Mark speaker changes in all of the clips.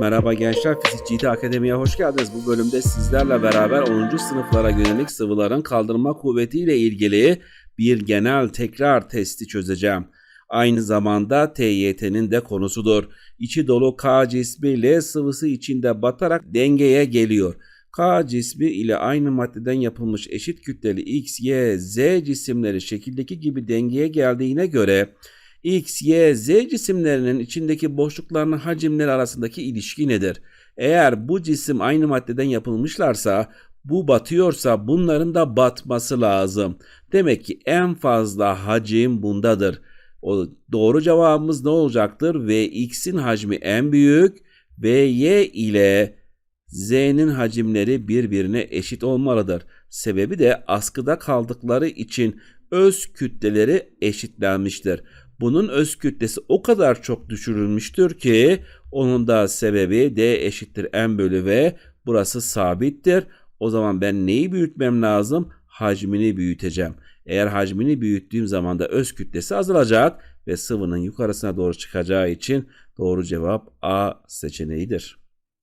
Speaker 1: Merhaba gençler, Fizik GT Akademi'ye hoş geldiniz. Bu bölümde sizlerle beraber 10. sınıflara yönelik sıvıların kaldırma kuvvetiyle ilgili bir genel tekrar testi çözeceğim. Aynı zamanda TYT'nin de konusudur. İçi dolu K cismi L sıvısı içinde batarak dengeye geliyor. K cismi ile aynı maddeden yapılmış eşit kütleli X, Y, Z cisimleri şekildeki gibi dengeye geldiğine göre X, Y, Z cisimlerinin içindeki boşlukların hacimleri arasındaki ilişki nedir? Eğer bu cisim aynı maddeden yapılmışlarsa bu batıyorsa bunların da batması lazım. Demek ki en fazla hacim bundadır. O doğru cevabımız ne olacaktır? Ve X'in hacmi en büyük ve Y ile Z'nin hacimleri birbirine eşit olmalıdır. Sebebi de askıda kaldıkları için öz kütleleri eşitlenmiştir. Bunun öz kütlesi o kadar çok düşürülmüştür ki onun da sebebi D eşittir M bölü V. Burası sabittir. O zaman ben neyi büyütmem lazım? Hacmini büyüteceğim. Eğer hacmini büyüttüğüm zaman da öz kütlesi azalacak ve sıvının yukarısına doğru çıkacağı için doğru cevap A seçeneğidir.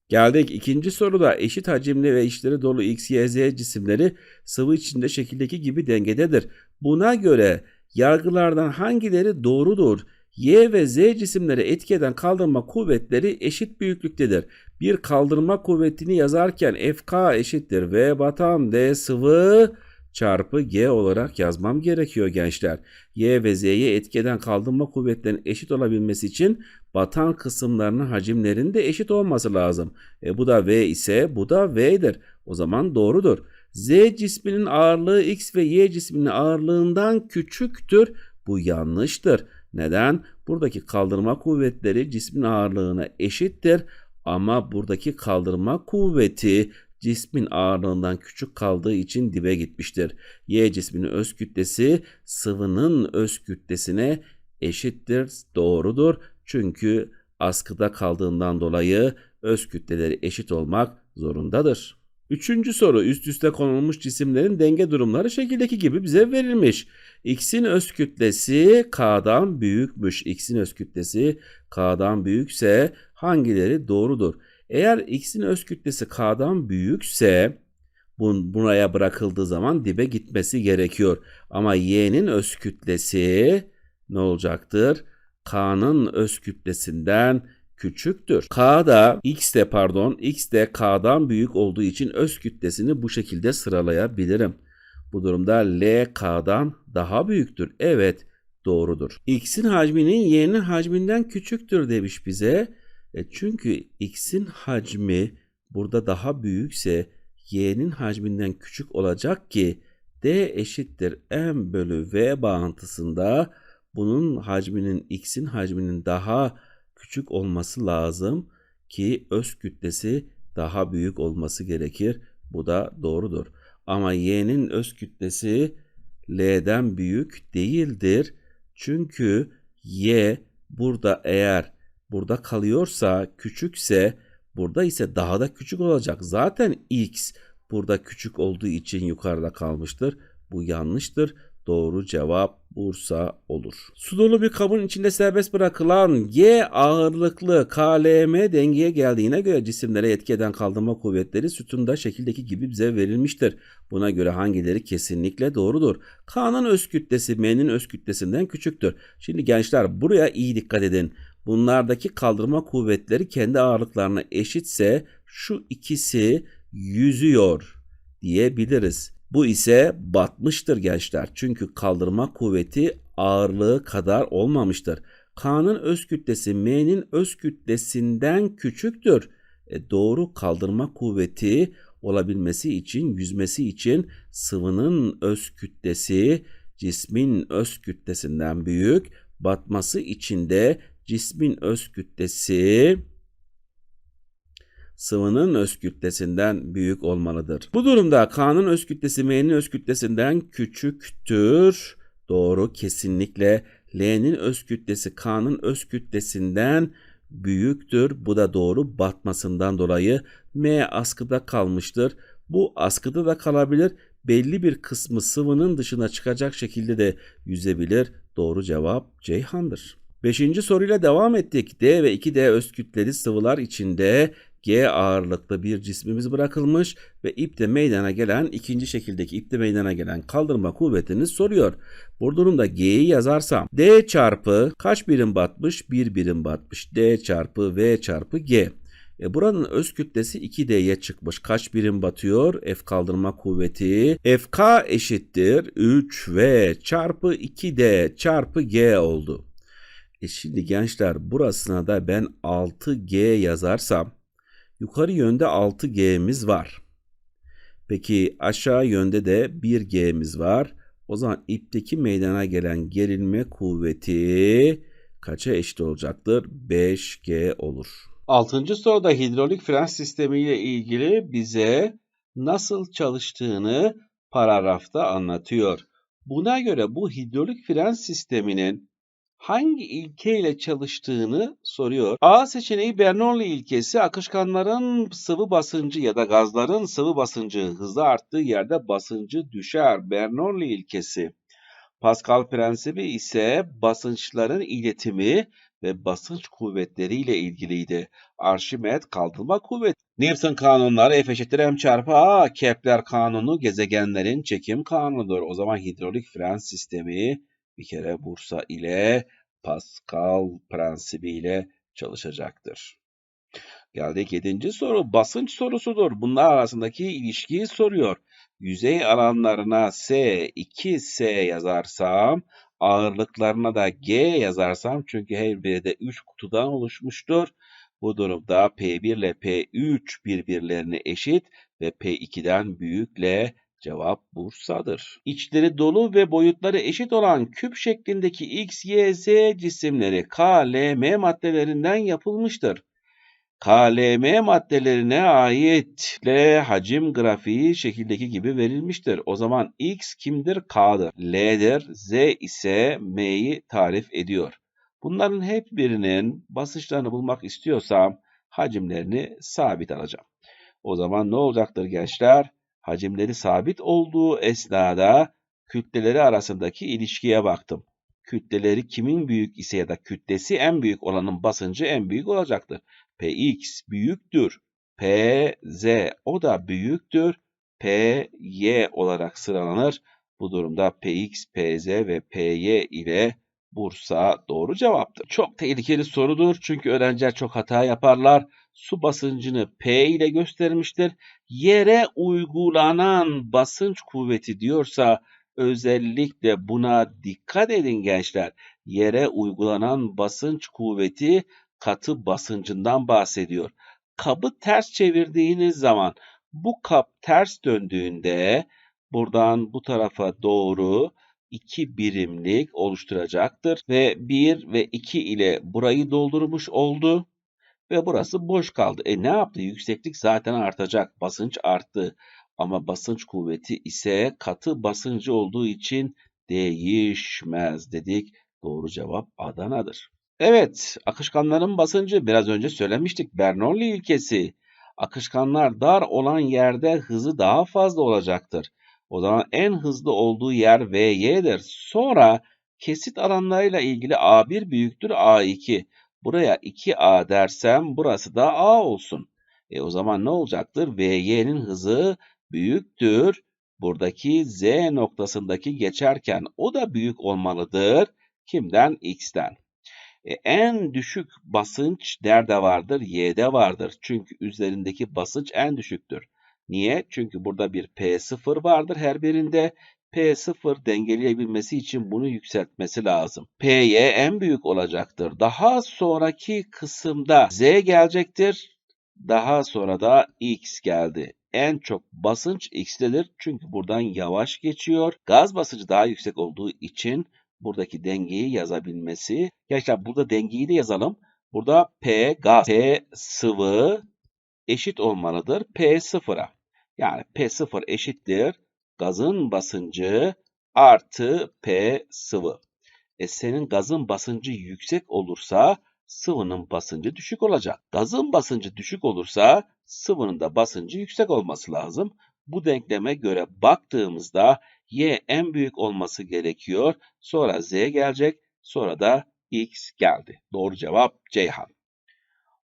Speaker 1: Geldik ikinci soruda eşit hacimli ve içleri dolu X, Y, Z cisimleri sıvı içinde şekildeki gibi dengededir. Buna göre yargılardan hangileri doğrudur? Y ve Z cisimleri etki eden kaldırma kuvvetleri eşit büyüklüktedir. Bir kaldırma kuvvetini yazarken FK eşittir V batan D sıvı çarpı G olarak yazmam gerekiyor gençler. Y ve Z'ye etki eden kaldırma kuvvetlerinin eşit olabilmesi için batan kısımlarının hacimlerinin de eşit olması lazım. E bu da V ise bu da V'dir. O zaman doğrudur. Z cisminin ağırlığı X ve Y cisminin ağırlığından küçüktür. Bu yanlıştır. Neden? Buradaki kaldırma kuvvetleri cismin ağırlığına eşittir ama buradaki kaldırma kuvveti cismin ağırlığından küçük kaldığı için dibe gitmiştir. Y cisminin öz kütlesi sıvının öz kütlesine eşittir. Doğrudur. Çünkü askıda kaldığından dolayı öz kütleleri eşit olmak zorundadır. Üçüncü soru üst üste konulmuş cisimlerin denge durumları şekildeki gibi bize verilmiş. X'in öz kütlesi K'dan büyükmüş. X'in öz kütlesi K'dan büyükse hangileri doğrudur? Eğer X'in öz kütlesi K'dan büyükse bun, buraya bırakıldığı zaman dibe gitmesi gerekiyor. Ama Y'nin öz kütlesi ne olacaktır? K'nın öz kütlesinden küçüktür. K da X de pardon X de K'dan büyük olduğu için öz kütlesini bu şekilde sıralayabilirim. Bu durumda L K'dan daha büyüktür. Evet doğrudur. X'in hacminin Y'nin hacminden küçüktür demiş bize. E çünkü X'in hacmi burada daha büyükse Y'nin hacminden küçük olacak ki D eşittir M bölü V bağıntısında bunun hacminin X'in hacminin daha küçük olması lazım ki öz kütlesi daha büyük olması gerekir. Bu da doğrudur. Ama y'nin öz kütlesi l'den büyük değildir. Çünkü y burada eğer burada kalıyorsa küçükse burada ise daha da küçük olacak. Zaten x burada küçük olduğu için yukarıda kalmıştır. Bu yanlıştır. Doğru cevap Bursa olur. Su dolu bir kabın içinde serbest bırakılan G ağırlıklı KLM dengeye geldiğine göre cisimlere etki eden kaldırma kuvvetleri sütunda şekildeki gibi bize verilmiştir. Buna göre hangileri kesinlikle doğrudur? K'nın öz kütlesi M'nin öz kütlesinden küçüktür. Şimdi gençler buraya iyi dikkat edin. Bunlardaki kaldırma kuvvetleri kendi ağırlıklarına eşitse şu ikisi yüzüyor diyebiliriz. Bu ise batmıştır gençler. Çünkü kaldırma kuvveti ağırlığı kadar olmamıştır. K'nın öz kütlesi M'nin öz kütlesinden küçüktür. E doğru kaldırma kuvveti olabilmesi için, yüzmesi için sıvının öz kütlesi cismin öz kütlesinden büyük, batması için de cismin öz kütlesi sıvının öz kütlesinden büyük olmalıdır. Bu durumda K'nın öz kütlesi M'nin öz kütlesinden küçüktür. Doğru kesinlikle L'nin öz kütlesi K'nın öz kütlesinden büyüktür. Bu da doğru batmasından dolayı M askıda kalmıştır. Bu askıda da kalabilir. belli bir kısmı sıvının dışına çıkacak şekilde de yüzebilir. Doğru cevap Ceyhan'dır. Beşinci soruyla devam ettik. D ve 2D öz kütleli sıvılar içinde G ağırlıklı bir cismimiz bırakılmış ve ipte meydana gelen ikinci şekildeki ipte meydana gelen kaldırma kuvvetini soruyor. Bu durumda G'yi yazarsam D çarpı kaç birim batmış? 1 birim batmış. D çarpı V çarpı G. E buranın öz kütlesi 2D'ye çıkmış. Kaç birim batıyor? F kaldırma kuvveti. FK eşittir 3V çarpı 2D çarpı G oldu. E şimdi gençler burasına da ben 6G yazarsam yukarı yönde 6G'miz var. Peki aşağı yönde de 1G'miz var. O zaman ipteki meydana gelen gerilme kuvveti kaça eşit olacaktır? 5G olur. Altıncı soruda hidrolik fren sistemi ile ilgili bize nasıl çalıştığını paragrafta anlatıyor. Buna göre bu hidrolik fren sisteminin hangi ilke ile çalıştığını soruyor. A seçeneği Bernoulli ilkesi akışkanların sıvı basıncı ya da gazların sıvı basıncı hızlı arttığı yerde basıncı düşer. Bernoulli ilkesi. Pascal prensibi ise basınçların iletimi ve basınç kuvvetleriyle ilgiliydi. Arşimet kaldırma kuvveti. Newton kanunları F eşittir m çarpı A. Kepler kanunu gezegenlerin çekim kanunudur. O zaman hidrolik fren sistemi bir kere Bursa ile Pascal prensibiyle çalışacaktır. Geldik yedinci soru. Basınç sorusudur. Bunlar arasındaki ilişkiyi soruyor. Yüzey alanlarına S, 2S yazarsam, ağırlıklarına da G yazarsam çünkü her biri de 3 kutudan oluşmuştur. Bu durumda P1 ile P3 birbirlerine eşit ve P2'den büyükle Cevap Bursa'dır. İçleri dolu ve boyutları eşit olan küp şeklindeki X, Y, Z cisimleri K, L, M maddelerinden yapılmıştır. KLM maddelerine ait hacim grafiği şekildeki gibi verilmiştir. O zaman X kimdir? K'dır. L'dir. Z ise M'yi tarif ediyor. Bunların hep birinin basınçlarını bulmak istiyorsam hacimlerini sabit alacağım. O zaman ne olacaktır gençler? Hacimleri sabit olduğu esnada kütleleri arasındaki ilişkiye baktım. Kütleleri kimin büyük ise ya da kütlesi en büyük olanın basıncı en büyük olacaktır. Px büyüktür. Pz o da büyüktür. Py olarak sıralanır. Bu durumda Px, Pz ve Py ile Bursa doğru cevaptır. Çok tehlikeli sorudur çünkü öğrenciler çok hata yaparlar su basıncını P ile göstermiştir. Yere uygulanan basınç kuvveti diyorsa özellikle buna dikkat edin gençler. Yere uygulanan basınç kuvveti katı basıncından bahsediyor. Kabı ters çevirdiğiniz zaman bu kap ters döndüğünde buradan bu tarafa doğru 2 birimlik oluşturacaktır ve 1 ve 2 ile burayı doldurmuş oldu ve burası boş kaldı. E ne yaptı? Yükseklik zaten artacak. Basınç arttı. Ama basınç kuvveti ise katı basıncı olduğu için değişmez dedik. Doğru cevap Adana'dır. Evet, akışkanların basıncı biraz önce söylemiştik. Bernoulli ilkesi. Akışkanlar dar olan yerde hızı daha fazla olacaktır. O zaman en hızlı olduğu yer V'dir. Sonra kesit alanlarıyla ilgili A1 büyüktür A2. Buraya 2A dersem burası da A olsun. E o zaman ne olacaktır? VY'nin hızı büyüktür. Buradaki Z noktasındaki geçerken o da büyük olmalıdır. Kimden? X'ten. E, en düşük basınç nerede vardır? Y'de vardır. Çünkü üzerindeki basınç en düşüktür. Niye? Çünkü burada bir P0 vardır her birinde. P0 dengeleyebilmesi için bunu yükseltmesi lazım. P'ye en büyük olacaktır. Daha sonraki kısımda Z gelecektir. Daha sonra da X geldi. En çok basınç X'tedir. Çünkü buradan yavaş geçiyor. Gaz basıncı daha yüksek olduğu için buradaki dengeyi yazabilmesi. Gençler burada dengeyi de yazalım. Burada P gaz, P sıvı eşit olmalıdır P sıfıra. Yani P0 eşittir gazın basıncı artı P sıvı. E senin gazın basıncı yüksek olursa sıvının basıncı düşük olacak. Gazın basıncı düşük olursa sıvının da basıncı yüksek olması lazım. Bu denkleme göre baktığımızda y en büyük olması gerekiyor. Sonra z gelecek. Sonra da x geldi. Doğru cevap Ceyhan.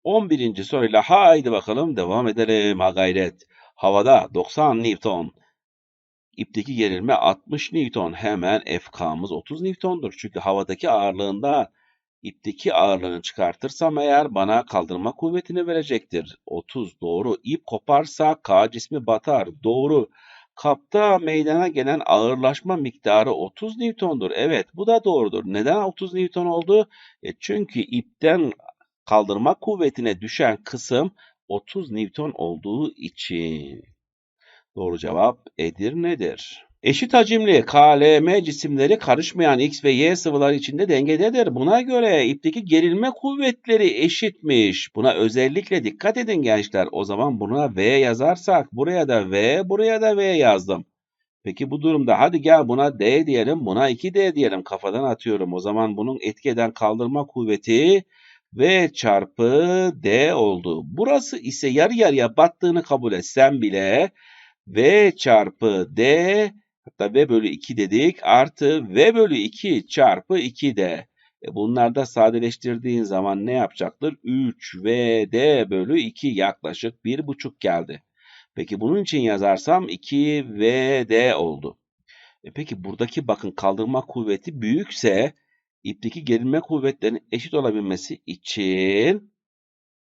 Speaker 1: 11. soruyla haydi bakalım devam edelim. Ha gayret. Havada 90 Newton. İpteki gerilme 60 Newton. Hemen FK'mız 30 Newton'dur. Çünkü havadaki ağırlığında ipteki ağırlığını çıkartırsam eğer bana kaldırma kuvvetini verecektir. 30 doğru. İp koparsa K cismi batar. Doğru. Kapta meydana gelen ağırlaşma miktarı 30 Newton'dur. Evet bu da doğrudur. Neden 30 Newton oldu? E çünkü ipten kaldırma kuvvetine düşen kısım 30 Newton olduğu için. Doğru cevap Edirne'dir. Eşit hacimli KLM cisimleri karışmayan X ve Y sıvılar içinde dengededir. Buna göre ipteki gerilme kuvvetleri eşitmiş. Buna özellikle dikkat edin gençler. O zaman buna V yazarsak buraya da V, buraya da V yazdım. Peki bu durumda hadi gel buna D diyelim, buna 2D diyelim. Kafadan atıyorum. O zaman bunun etki eden kaldırma kuvveti V çarpı D oldu. Burası ise yarı yarıya battığını kabul etsem bile V çarpı D hatta V bölü 2 dedik artı V bölü 2 çarpı 2D. E bunlar da sadeleştirdiğin zaman ne yapacaktır? 3VD bölü 2 yaklaşık 1,5 geldi. Peki bunun için yazarsam 2VD oldu. E peki buradaki bakın kaldırma kuvveti büyükse ipteki gerilme kuvvetlerinin eşit olabilmesi için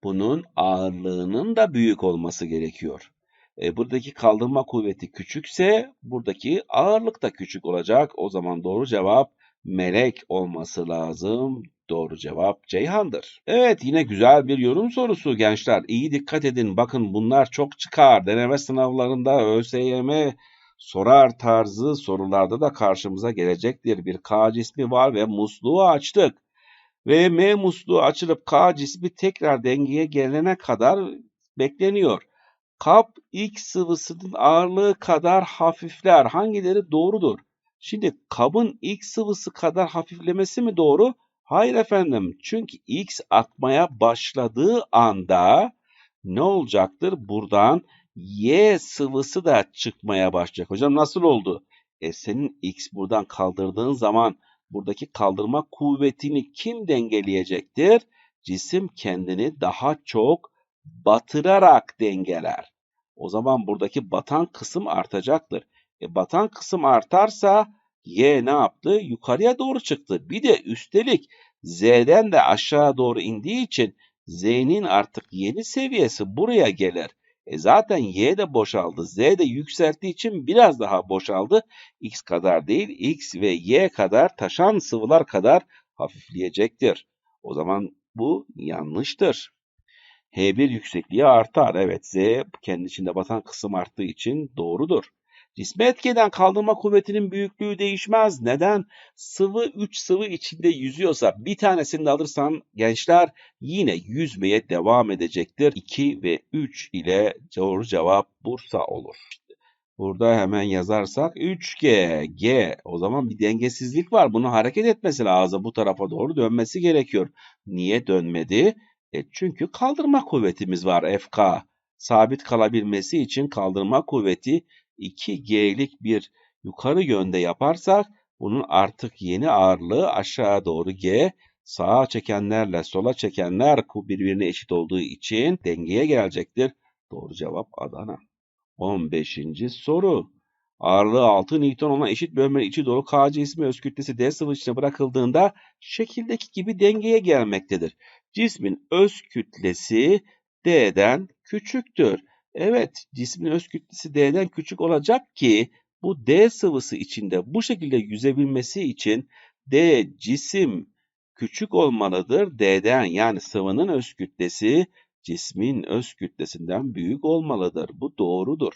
Speaker 1: bunun ağırlığının da büyük olması gerekiyor. E, buradaki kaldırma kuvveti küçükse buradaki ağırlık da küçük olacak. O zaman doğru cevap melek olması lazım. Doğru cevap Ceyhan'dır. Evet yine güzel bir yorum sorusu gençler. İyi dikkat edin. Bakın bunlar çok çıkar. Deneme sınavlarında ÖSYM sorar tarzı sorularda da karşımıza gelecektir. Bir K cismi var ve musluğu açtık. Ve M musluğu açılıp K cismi tekrar dengeye gelene kadar bekleniyor. Kap X sıvısının ağırlığı kadar hafifler. Hangileri doğrudur? Şimdi kabın X sıvısı kadar hafiflemesi mi doğru? Hayır efendim. Çünkü X akmaya başladığı anda ne olacaktır? Buradan Y sıvısı da çıkmaya başlayacak. Hocam nasıl oldu? E senin X buradan kaldırdığın zaman buradaki kaldırma kuvvetini kim dengeleyecektir? Cisim kendini daha çok batırarak dengeler. O zaman buradaki batan kısım artacaktır. E, batan kısım artarsa Y ne yaptı? Yukarıya doğru çıktı. Bir de üstelik Z'den de aşağı doğru indiği için Z'nin artık yeni seviyesi buraya gelir. E zaten Y de boşaldı. Z de yükselttiği için biraz daha boşaldı. X kadar değil, X ve Y kadar taşan sıvılar kadar hafifleyecektir. O zaman bu yanlıştır. H1 yüksekliği artar. Evet Z kendi içinde batan kısım arttığı için doğrudur. Cisme etkeden kaldırma kuvvetinin büyüklüğü değişmez. Neden? Sıvı 3 sıvı içinde yüzüyorsa bir tanesini de alırsan gençler yine yüzmeye devam edecektir. 2 ve 3 ile doğru cevap Bursa olur. Burada hemen yazarsak 3G, G. O zaman bir dengesizlik var. Bunu hareket etmesi lazım. Bu tarafa doğru dönmesi gerekiyor. Niye dönmedi? E çünkü kaldırma kuvvetimiz var FK. Sabit kalabilmesi için kaldırma kuvveti 2G'lik bir yukarı yönde yaparsak bunun artık yeni ağırlığı aşağı doğru G, sağa çekenlerle sola çekenler birbirine eşit olduğu için dengeye gelecektir. Doğru cevap Adana. 15. soru. Ağırlığı 6 Newton olan eşit bölmenin içi dolu K cismi öz kütlesi D sıvı içine bırakıldığında şekildeki gibi dengeye gelmektedir. Cismin öz kütlesi D'den küçüktür. Evet, cismin öz kütlesi D'den küçük olacak ki bu D sıvısı içinde bu şekilde yüzebilmesi için D cisim küçük olmalıdır. D'den yani sıvının öz kütlesi cismin öz kütlesinden büyük olmalıdır. Bu doğrudur.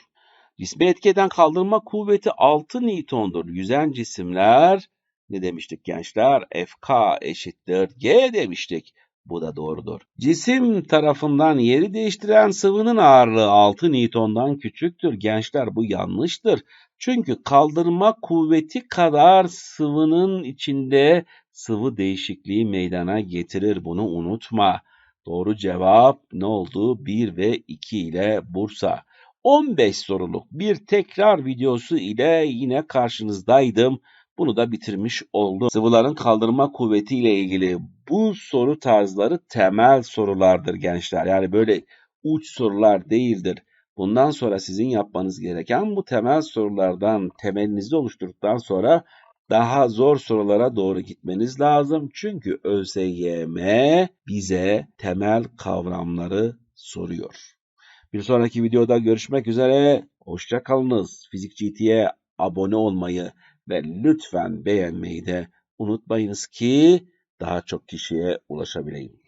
Speaker 1: Cisme etkeden kaldırma kuvveti 6 Newton'dur. Yüzen cisimler ne demiştik gençler? FK eşittir G demiştik. Bu da doğrudur. Cisim tarafından yeri değiştiren sıvının ağırlığı 6 Newton'dan küçüktür. Gençler bu yanlıştır. Çünkü kaldırma kuvveti kadar sıvının içinde sıvı değişikliği meydana getirir. Bunu unutma. Doğru cevap ne oldu? 1 ve 2 ile Bursa. 15 soruluk bir tekrar videosu ile yine karşınızdaydım. Bunu da bitirmiş oldum. Sıvıların kaldırma kuvveti ile ilgili bu soru tarzları temel sorulardır gençler. Yani böyle uç sorular değildir. Bundan sonra sizin yapmanız gereken bu temel sorulardan temelinizi oluşturduktan sonra daha zor sorulara doğru gitmeniz lazım. Çünkü ÖSYM bize temel kavramları soruyor. Bir sonraki videoda görüşmek üzere. Hoşça kalınız. Fizik GT'ye abone olmayı ve lütfen beğenmeyi de unutmayınız ki daha çok kişiye ulaşabileyim.